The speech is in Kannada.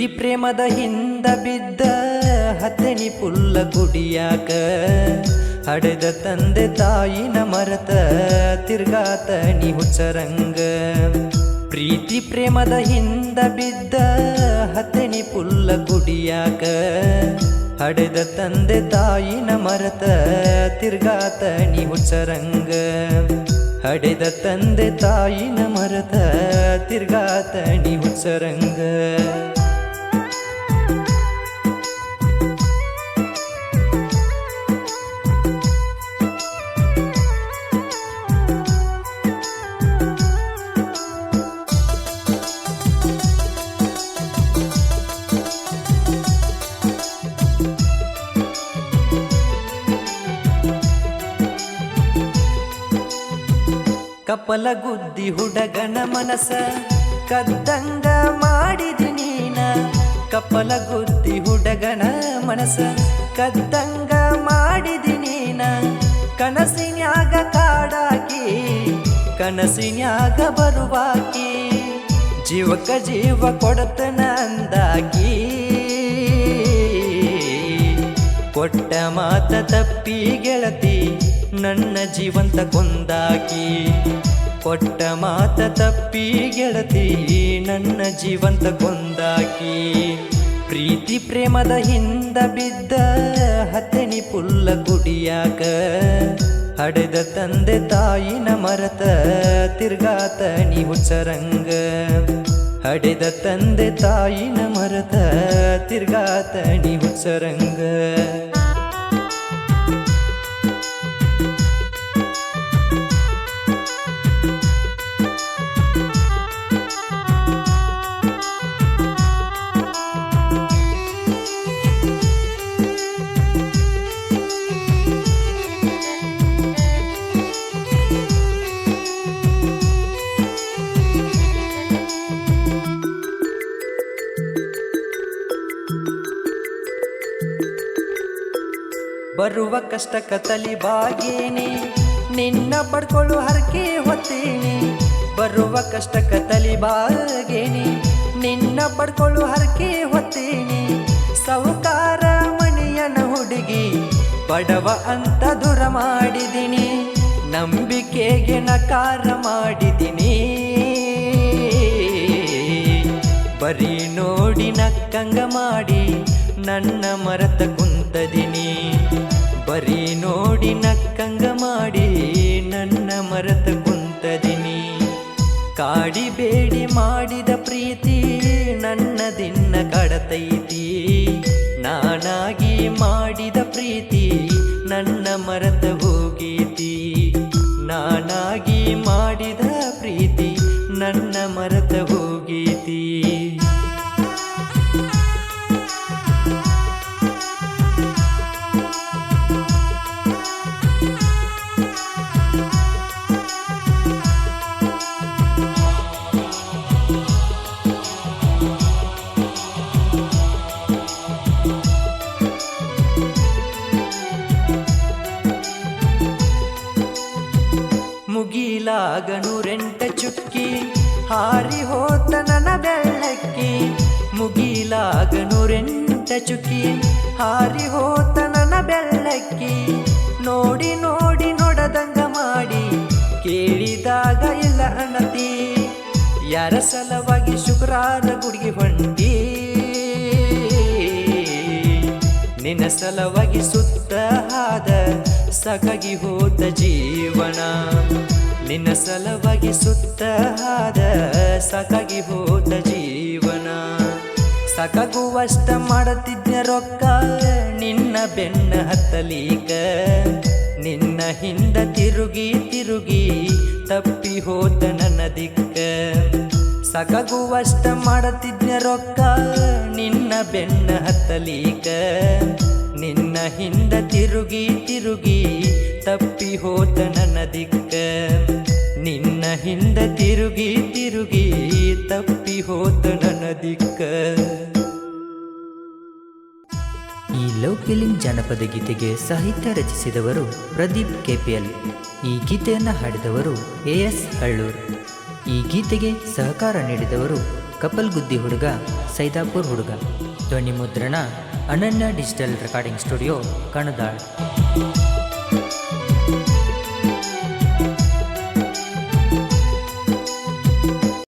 ಪ್ರೀತಿ ಪ್ರೇಮದ ಹಿಂದ ಬಿದ್ದ ಹತ್ತನಿ ಪುಲ್ಲ ಗುಡಿಯಾಕ ಹಡೆದ ತಂದೆ ತಾಯಿನ ಮರತ ತಿರ್ಗಾತ ನೀ ಹುಚ್ಚರಂಗ. ಪ್ರೀತಿ ಪ್ರೇಮದ ಹಿಂದ ಬಿದ್ದ ಹತ್ತನಿ ಪುಲ್ಲ ಗುಡಿಯಾಕ ಹಡೆದ ತಂದೆ ತಾಯಿನ ಮರತ ತಿರ್ಗಾತ ನೀ ಹುಚ್ಚರಂಗ. ಹಡೆದ ತಂದೆ ತಾಯಿನ ಮರತ ತಿರ್ಗಾತ ನೀ ಹುಚ್ಚರಂಗ. ಕಪಲ ಗುದ್ದಿ ಹುಡಗನ ಮನಸ, ಕದ್ದಂಗ ಮಾಡಿದಿ ನೀನ. ಕಪಲ ಗುದ್ದಿ ಹುಡಗನ ಮನಸ, ಕದ್ದಂಗ ಮಾಡಿದಿ ನೀನ. ಕನಸಿನ್ಯಾಗ ಕಾಡಾಕಿ, ಕನಸಿನ್ಯಾಗ ಬರುವಾಕಿ ಜೀವಕ ಜೀವ ಕೊಡತನ ಅಂದಾಕಿ. ಕೊಟ್ಟ ಮಾತ ತಪ್ಪಿ ಗೆಳತಿ ನನ್ನ ಜೀವಂತ ಕೊಂದಾಕಿ, ಕೊಟ್ಟ ಮಾತ ತಪ್ಪಿ ಗೆಳತಿ, ನನ್ನ ಜೀವಂತ ಕೊಂದಾಕಿ. ಪ್ರೀತಿ ಪ್ರೇಮದ ಹಿಂದ ಬಿದ್ದ ಹತ್ತನಿ ಪುಲ್ಲ ಗುಡಿಯಾಕ ಹಡೆದ ತಂದೆ ತಾಯಿನ ಮರತ ತಿರ್ಗಾತ ನೀವು ಹುಚ್ಚರಂಗ ಹಡೆದ ತಂದೆ ತಾಯಿನ ಮರತ ತಿರ್ಗಾತ ನೀವು ಹುಚ್ಚರಂಗ ಬರುವ ಕಷ್ಟ ಕತಲಿ ಬಾಗೇನೆ, ನಿನ್ನ ಪಡ್ಕೊಳ್ಳು ಹರಕೆ ಹೊತ್ತೀನಿ. ಬರುವ ಕಷ್ಟ ಕತಲಿ ಬಾಗೇನೆ, ನಿನ್ನ ಪಡ್ಕೊಳ್ಳು ಹರಕೆ ಹೊತ್ತೀನಿ. ಸೌಕಾರ ಮಣಿಯನ ಹುಡುಗಿ, ಬಡವ ಅಂತ ದೂರ ಮಾಡಿದಿನಿ. ನಂಬಿಕೆಗೆ ನಕಾರ ಮಾಡಿದಿನಿ. ಬರೀ ನೋಡಿ ನಕ್ಕಂಗ ಮಾಡಿ ನನ್ನ ಮರತ ಕುಂತದಿನಿ. ಬರೀ ನೋಡಿ ನಕ್ಕಂಗ ಮಾಡಿ ನನ್ನ ಮರತ ಕುಂತದಿನಿ. ಕಾಡಿ ಬೇಡಿ ಮಾಡಿದ ಪ್ರೀತಿ ನನ್ನ ದಿನ್ನ ಕಡತೈತಿ. ನಾನಾಗಿ ಮಾಡಿದ ಪ್ರೀತಿ ನನ್ನ ಮರತ ಹೋಗೀತಿ. ನಾನಾಗಿ ಮಾಡಿದ ಪ್ರೀತಿ ನನ್ನ ಮರತ ಮುಗಿಲಾಗ ರೆಂಟ ಚುಕ್ಕಿ, ಹಾರಿ ಹೋತ ನನ ಬೆಳ್ಳಕ್ಕಿ ಮುಗಿಲಾಗನು ರೆಂಟ ಚುಕ್ಕಿ, ಹಾರಿ ಹೋತ ನನ ಬೆಳ್ಳಕ್ಕಿ ನೋಡಿ ನೋಡಿ ನೋಡದಂಗ ಮಾಡಿ, ಕೇಳಿದಾಗ ಇಲ್ಲ ಅಣತಿ ಯಾರ ಸಲವಾಗಿ ಶುಕ್ರಾರ ಗುಡಿಗೆ ಹೊಂಟಿ? ನಿನ್ನ ಸಲವಾಗಿ ಸುತ್ತ ಹಾದ ಸಗಗಿ ಹೋದ ಜೀವನ. ನಿನ್ನ ಸಲವಾಗಿ ಸುತ್ತ ಹಾದ ಸಾಕಾಗಿ ಹೋದ ಜೀವನ. ಸಾಕಾಗುವಷ್ಟ ಮಾಡತಿದ್ನ ರೊಕ್ಕ, ನಿನ್ನ ಬೆನ್ನ ಹತ್ತಲೀಕ. ನಿನ್ನ ಹಿಂದ ತಿರುಗಿ ತಿರುಗಿ ತಪ್ಪಿ ಹೋದ ನನ್ನ ದಿಕ್ಕ. ಸಾಕಾಗುವಷ್ಟ ಮಾಡತಿದ್ನ ರೊಕ್ಕ, ನಿನ್ನ ಬೆನ್ನ ಹತ್ತಲೀಕ. ನಿನ್ನ ಹಿಂದ ತಿರುಗಿ ತಿರುಗಿ ತಪ್ಪಿ ಹೋದ ನನ್ನ ದಿಕ್ಕ. ನಿನ್ನ ಹಿಂದ ತಿರುಗಿ ತಿರುಗಿ ತಪ್ಪಿ ಹೋದ ನನ್ನ ದಿಕ್ಕ. ಈ ಲೋಕಲಿಂಗ್ ಜನಪದ ಗೀತೆಗೆ ಸಾಹಿತ್ಯ ರಚಿಸಿದವರು ಪ್ರದೀಪ್ ಕೆಪಿಎಲ್. ಈ ಗೀತೆಯನ್ನು ಹಾಡಿದವರು ಎ ಎಸ್ ಹಳ್ಳೂರ್. ಈ ಗೀತೆಗೆ ಸಹಕಾರ ನೀಡಿದವರು ಕಪಲ್ಗುದ್ದಿ ಹುಡುಗ, ಸೈದಾಪುರ್ ಹುಡುಗ. ಧ್ವನಿ ಮುದ್ರಣ ಅನನ್ಯ ಡಿಜಿಟಲ್ ರೆಕಾರ್ಡಿಂಗ್ ಸ್ಟುಡಿಯೋ ಕಣದಾಳ್.